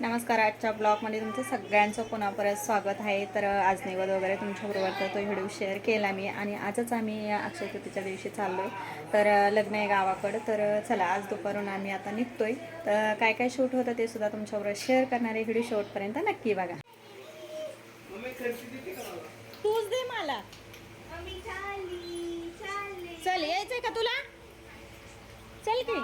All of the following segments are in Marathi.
नमस्कार आजच्या ब्लॉगमध्ये तुमचं सगळ्यांचं पुन्हा परत स्वागत आहे. तर आज नैवद वगैरे तुमच्याबरोबर तर तो व्हिडिओ शेअर केला मी आणि आजच आम्ही अक्षय तृतीच्या दिवशी चाललो आहे तर लग्न आहे गावाकडं. तर चला आज दुपारून आम्ही आता निघतोय. तर काय काय शूट होतं ते सुद्धा तुमच्याबरोबर शेअर करणारे व्हिडिओ शेवटपर्यंत नक्की बघा. तूच दे मला. चल यायचंय का तुला? चल की.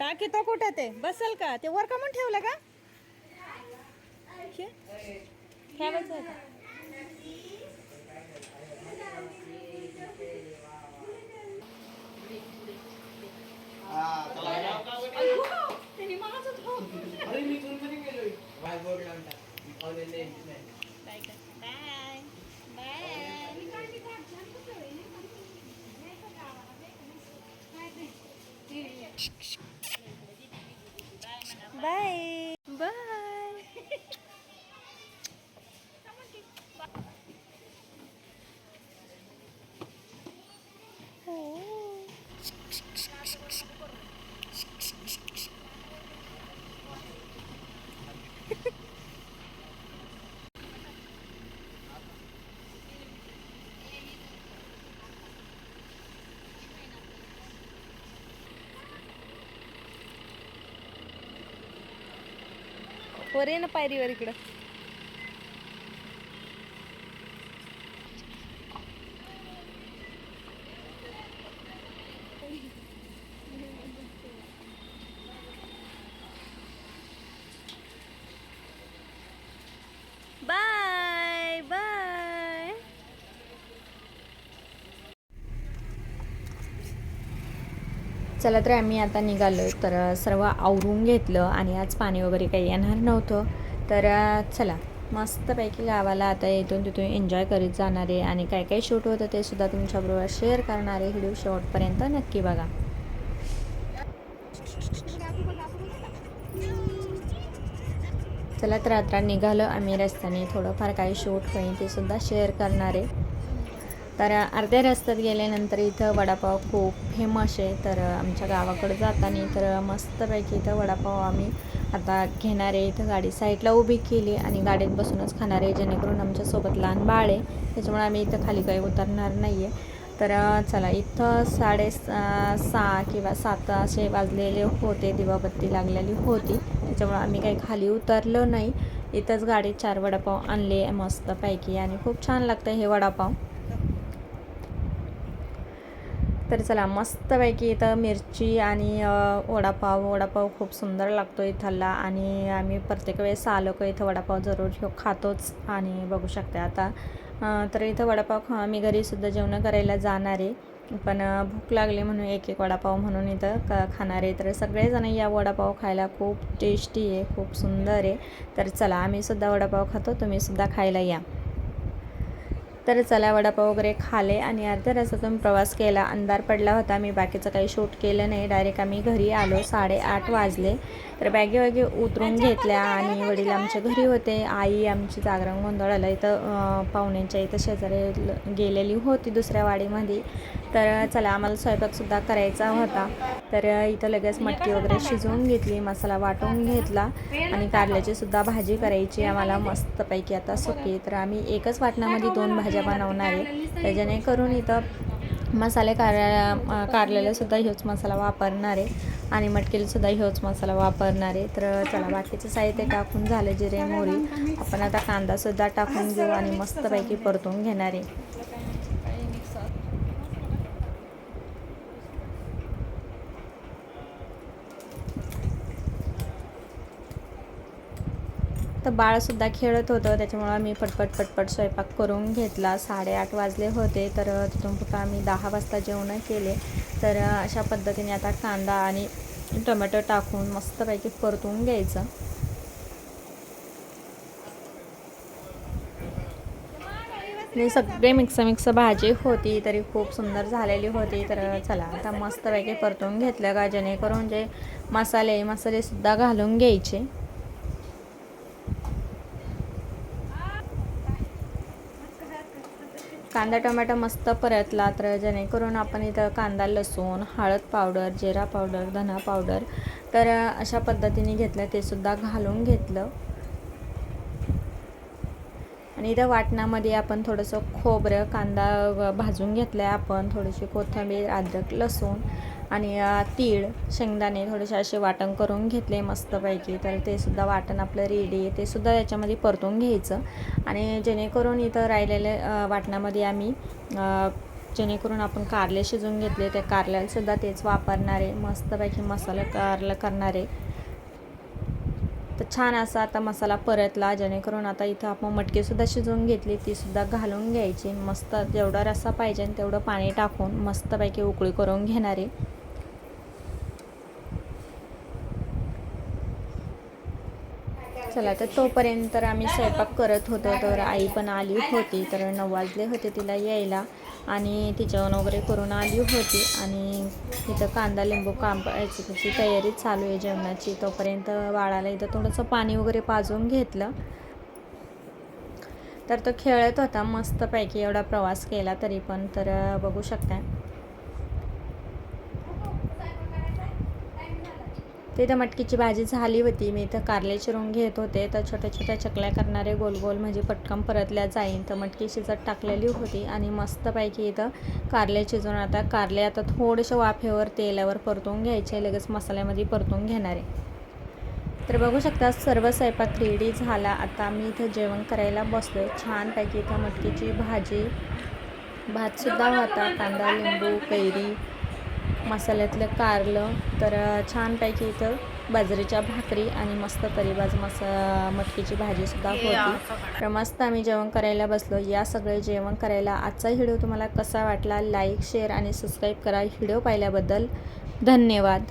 टाकी तो कुठं ते? बसल का? ते वर का म्हणून ठेवलं का? शे. Bye. Bye. Oh. वर ये ना पायरीवर इकडं. चला तर आम्ही आता निघालो. तर सर्व आवरून घेतलं आणि आज पाणी वगैरे काही येणार नव्हतं. तर चला. मस्तपैकी गावाला आता इथून तिथून एन्जॉय करीत जाणारे आणि काय काय शूट होतं ते सुद्धा तुमच्याबरोबर शेअर करणारे व्हिडिओ शेवटपर्यंत नक्की बघा. चला तर आता निघालो. आम्ही रस्त्याने थोडंफार काही शूट होईल ते सुद्धा शेअर करणारे तर अर्ध्या रस्त्यात गेल्यानंतर इथं वडापाव खूप फेमस आहे. तर आमच्या गावाकडे जाताना तर मस्तपैकी इथं वडापाव आम्ही आता घेणार आहे. इथं गाडी साईडला उभी केली आणि गाडीत बसूनच खाणार आहे. जेणेकरून आमच्यासोबत लहान बाळ आहे. त्याच्यामुळे आम्ही इथं खाली काही उतरणार नाही आहे तर चला इथं साडे सहा किंवा सात असे वाजलेले होते. दिवाबत्ती लागलेली होती. त्याच्यामुळे आम्ही काही खाली उतरलो नाही. इथंच गाडीत चार वडापाव आणले. मस्तपैकी. आणि खूप छान लागतं हे वडापाव. तर चला मस्तपैकी इथं मिरची आणि वडापाव वडापाव खूप सुंदर लागतो इथला आणि आम्ही प्रत्येक वेळेस आलो का इथं वडापाव जरूर ह्यो खातोच आणि बघू शकते आता. तर इथं वडापाव खा मी घरीसुद्धा जेवणं करायला जाणार आहे पण भूक लागली म्हणून एक एक वडापाव म्हणून इथं क खाणार आहे. तर सगळेजण या वडापाव खायला खूप टेस्टी आहे खूप सुंदर आहे. तर चला आम्हीसुद्धा वडापाव खातो तुम्हीसुद्धा खायला या. तर चला वडापाव वगैरे खाले आणि अर्ध्या रस्त्यातून प्रवास केला. अंधार पडला होता. मी बाकीचं काही शूट केलं नाही. डायरेक्ट आम्ही घरी आलो. साडेआठ वाजले. तर बॅगे वगे उतरून घेतल्या आणि वडील आमच्या घरी होते. आई आमची जागरण गोंधळाला इथं पाहुण्यांच्या इथं शेजारी गेलेली होती दुसऱ्या वाडीमध्ये. तर चला आम्हाला स्वयंपाकसुद्धा करायचा होता. तर इथं लगेच मटकी वगैरे शिजवून घेतली मसाला वाटून घेतला आणि कारल्याची सुद्धा भाजी करायची. आम्हाला मस्तपैकी आता सुकी तर आम्ही एकच वाटणामध्ये दोन भाज्या बनवणार आहे. तर जेणेकरून इथं मसाले कार काढलेलेसुद्धा ह्योच मसाला वापरणार आहे आणि मटकीलसुद्धा ह्योच मसाला वापरणार. आहे तर चला बाकीचं साहित्य टाकून झालं जिरे मोरी आपण आता कांदासुद्धा टाकून घेऊ आणि मस्तपैकी परतून घेणार. आहे तर बाळसुद्धा खेळत होतं. त्याच्यामुळं आम्ही पटपट पटपट स्वयंपाक करून घेतला. साडेआठ वाजले होते तर तिथून पुढं आम्ही दहा वाजता जेवणं केले. तर अशा पद्धतीने आता कांदा आणि टोमॅटो टाकून मस्तपैकी परतून घ्यायचं. आणि सगळे मिक्स मिक्स भाजी होती तरी खूप सुंदर झालेली होती. तर चला आता मस्तपैकी परतून घेतलं का? जेणेकरून जे मसाले मसालेसुद्धा घालून घ्यायचे. कांदा टोमॅटो मस्त परतला तर जेणेकरून आपण इथं कांदा लसूण हळद पावडर जिरा पावडर धना पावडर तर अशा पद्धतीने घेतलं ते सुद्धा घालून घेतलं. आणि इथं वाटणामध्ये आपण थोडंसं खोबरं कांदा भाजून घेतलं आहे आपण थोडीशी कोथिंबीर अद्रक लसूण आणि तीळ शेंगदाणे थोडेसे असे वाटण करून घेतले मस्तपैकी. तर ते सुद्धा वाटण आपलं रेडी आहे. ते सुद्धा याच्यामध्ये परतून घ्यायचं. आणि जेणेकरून इथं राहिलेले वाटणामध्ये आम्ही जेणेकरून आपण कारले शिजवून घेतले त्या कारल्यालासुद्धा तेच वापरणारे मस्तपैकी मसाला कारलं करणारे. तर छान असा आता मसाला परतला जेणेकरून आता इथं आपण मटकीसुद्धा शिजवून घेतली तीसुद्धा घालून घ्यायची. मस्त जेवढा रस्सा पाहिजे तेवढं पाणी टाकून मस्तपैकी उकळी करून घेणारे. चला तर तोपर्यंत तर आम्ही स्वयंपाक करत होतो तर आई पण आली होती तर नऊ वाजले होते तिला यायला आणि ती जेवण वगैरे करून आली होती आणि इथं कांदा लिंबू कापायची तशी तयारी चालू आहे जेवणाची. तोपर्यंत वाळाला इथं थोडंसं पाणी वगैरे पाजून घेतलं. तर तो खेळत होता मस्तपैकी एवढा प्रवास केला तरी पण. तर बघू शकता तिथं मटकीची भाजी झाली होती. मी इथं कारले चिरून घेत होते. तर छोट्या छोट्या चकल्या करणारे गोल गोल म्हणजे पटकन परतल्या जाईन. तर मटकी शिजत टाकलेली होती आणि मस्तपैकी इथं कारले शिजवून आता कारले आता थोडेसे वाफेवर तेलावर परतून घ्यायचे. लगेच मसाल्यामध्ये परतून घेणार तर बघू शकता सर्व स्वयंपाक रेडी झाला. आता मी इथं जेवण करायला बसलो छानपैकी इथं मटकीची भाजी भातसुद्धा होता. कांदा लिंबू कैरी मसाल्यातलं कारलं तर छानपैकी इथं बाजरीच्या भाकरी आणि मस्त तरीबाज मसा मटकीची भाजीसुद्धा होती. तर मस्त आम्ही जेवण करायला बसलो. या सगळे जेवण करायला आजचा व्हिडिओ तुम्हाला कसा वाटला? लाईक शेअर आणि सबस्क्राईब करा. व्हिडिओ पाहिल्याबद्दल धन्यवाद.